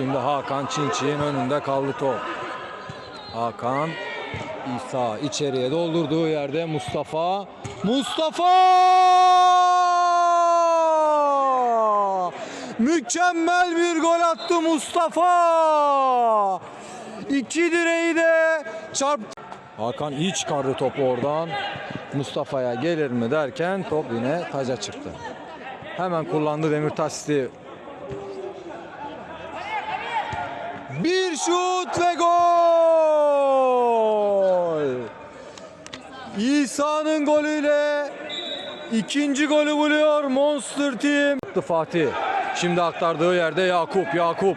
Şimdi Hakan Çinçik'in önünde kaldı top. Hakan İsa içeriye doldurduğu yerde Mustafa. Mustafa! Mükemmel bir gol attı Mustafa. İki direği de çarptı. Hakan iyi çıkardı topu oradan. Mustafa'ya gelir mi derken top yine taca çıktı. Hemen kullandı Demirtaş Bir şut ve gol! İsa'nın golüyle ikinci golü buluyor Monster Team. Fatih şimdi aktardığı yerde Yakup, Yakup.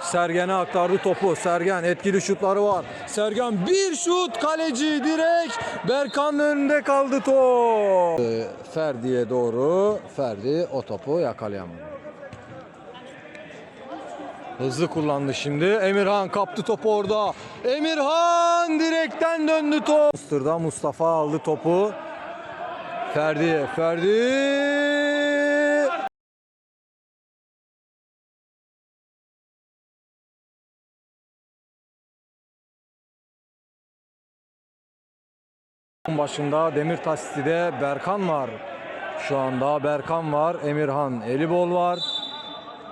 Sergen'e aktardı topu. Sergen etkili şutları var. Sergen bir şut kaleci direkt Berkan'ın önünde kaldı top. Ferdi'ye doğru. Ferdi o topu yakalayamadı. Hızlı kullandı şimdi. Emirhan kaptı topu orada. Emirhan direkten döndü top. Mustır'da Mustafa aldı topu. Ferdi, Ferdi. Başında Demirtaş City'de Berkan var. Şu anda Berkan var. Emirhan Elibol var.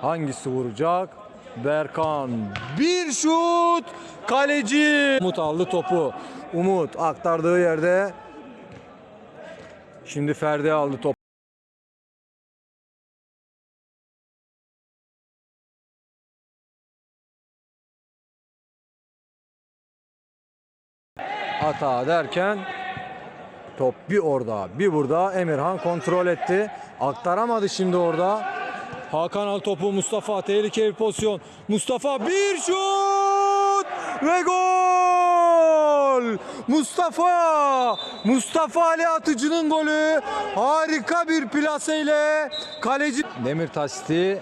Hangisi vuracak? Berkan. Bir şut kaleci. Umut aldı topu. Umut aktardığı yerde. Şimdi Ferdi aldı topu. Hata derken top bir orada bir burada. Emirhan kontrol etti. Aktaramadı şimdi orada Hakan al topu Mustafa tehlikeli bir pozisyon. Mustafa bir şut ve gol! Mustafa! Mustafa Ali Atıcı'nın golü harika bir plaseyle kaleci Demirtaş City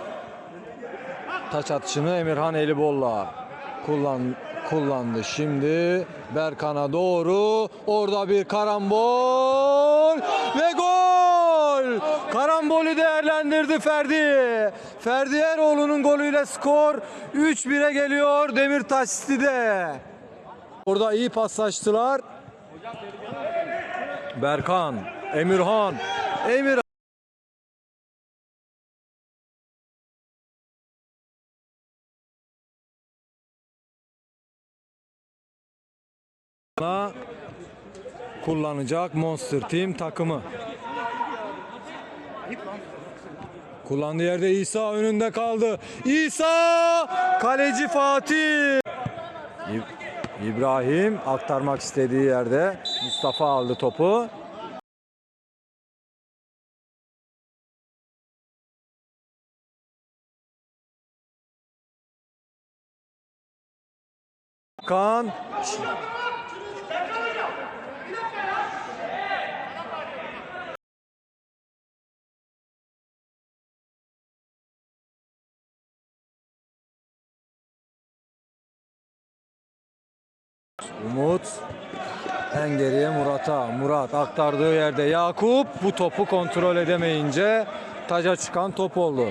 taç atışını Emirhan Elibol'la kullan kullandı. Şimdi Berkan'a doğru orada bir karambol ve! Karambolü değerlendirdi Ferdi. Ferdi Eroğlu'nun golüyle skor 3-1'e geliyor Demirtaş City'de. Orada iyi paslaştılar. Berkan, Emirhan, Emir kullanacak Monster Team takımı. Kullandığı yerde İsa önünde kaldı. İsa kaleci Fatih. İb- İbrahim aktarmak istediği yerde Mustafa aldı topu. Kan Umut en geriye Murat'a. Murat aktardığı yerde Yakup bu topu kontrol edemeyince taca çıkan top oldu.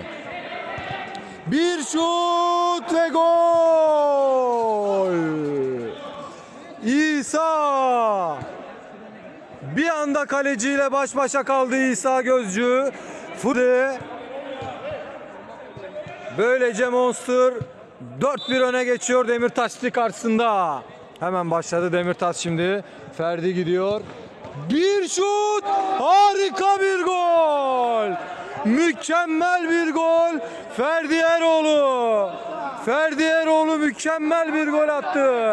Bir şut ve gol! İsa! Bir anda kaleciyle baş başa kaldı İsa Gözcü. Fıdı. Böylece Monster 4-1 öne geçiyor Demirtaşlı karşısında. Hemen başladı Demirtaş şimdi. Ferdi gidiyor. Bir şut! Harika bir gol! Mükemmel bir gol! Ferdi Eroğlu! Ferdi Eroğlu mükemmel bir gol attı.